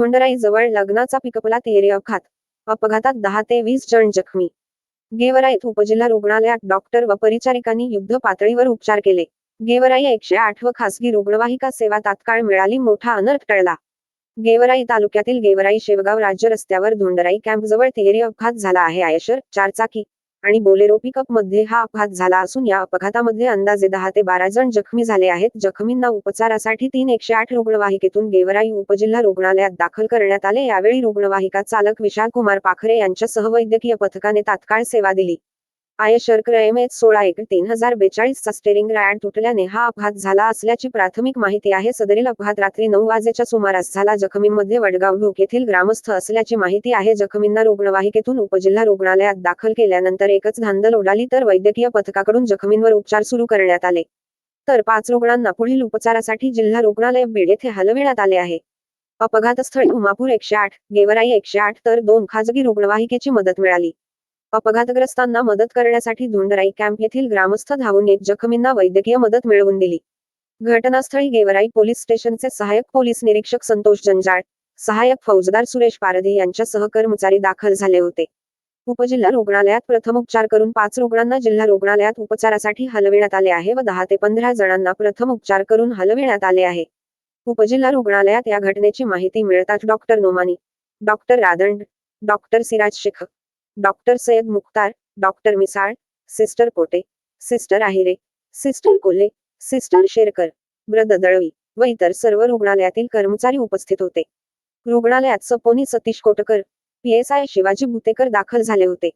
धोंडराई जवळ लग्नाचा पिकपला तेरे अपघात. अपघातात दहा ते वीस जण जखमी. गेवराईत उपजिल्हा रुग्णालयात डॉक्टर व परिचारिकांनी युद्ध पातळीवर उपचार केले. गेवराई एकशे आठ व खासगी रुग्णवाहिका सेवा तात्काळ मिळाली मोठा अनर्थ टळला. गेवराई तालुक्यातील गेवराई शेवगाव राज्य रस्त्यावर धोंडराई कॅम्प जवळ तिहेरी अपघात झाला आहे. आयशर चारचाकी आणि बोलेरो पिकअपमध्ये हा अपघात झाला असून या अपघातामध्ये अंदाजे दहा ते बारा जण जखमी झाले आहेत. जखमींना उपचारासाठी तीन एकशे आठ रुग्णवाहिकेतून गेवराई उपजिल्हा रुग्णालयात दाखल करण्यात आले. यावेळी रुग्णवाहिका चालक विशाल कुमार पाखरे यांच्यासह वैद्यकीय पथकाने तात्काळ सेवा दिली. आयशर एम एच सोळा एक तीन हजार बेचाळीसचा स्टेरिंग रॅड तुटल्याने हा अपघात झाला असल्याची प्राथमिक माहिती आहे. सदरील अपघात रात्री नऊ वाजेच्या सुमारास झाला. जखमींमध्ये वडगाव ढोक येथील ग्रामस्थ असल्याची माहिती आहे. जखमींना रुग्णवाहिकेतून उपजिल्हा रुग्णालयात दाखल केल्यानंतर एकच धांदल उडाली तर वैद्यकीय पथकाकडून जखमींवर उपचार सुरू करण्यात आले. तर पाच रुग्णांना पुढील उपचारासाठी जिल्हा रुग्णालय बीड येथे हलविण्यात आले आहे. अपघातस्थळी उमापूर एकशे आठ गेवराई एकशे आठ तर दोन खाजगी रुग्णवाहिकेची मदत मिळाली. अपघातग्रस्तांना मदत करण्यासाठी धुंडराई कॅम्प येथील ग्रामस्थ धावून येत जखमींना वैद्यकीय मदत मिळवून दिली. घटनास्थळी गेवराई पोलीस स्टेशनचे सहाय्यक पोलीस निरीक्षक संतोष जंजाळ सहाय्यक फौजदार सुरेश पारधी यांच्यासह कर्मचारी दाखल झाले होते. उपजिल्हा रुग्णालयात प्रथम उपचार करून पाच रुग्णांना जिल्हा रुग्णालयात उपचारासाठी हलविण्यात आले आहे व दहा ते पंधरा जणांना प्रथम उपचार करून हलविण्यात आले आहे. उपजिल्हा रुग्णालयात या घटनेची माहिती मिळताच doctor Nomani doctor Radand doctor Siraj Shaikh doctor Sayyad Mukhtar doctor Misal sister Kote sister Ahire sister Kolhe sister Sherkar brother Dalvi व इतर सर्व रुग्णालयातील कर्मचारी उपस्थित होते. रुग्णालयात सपोनी सतीश कोटकर पीएसआय शिवाजी भुतेकर दाखल झाले होते.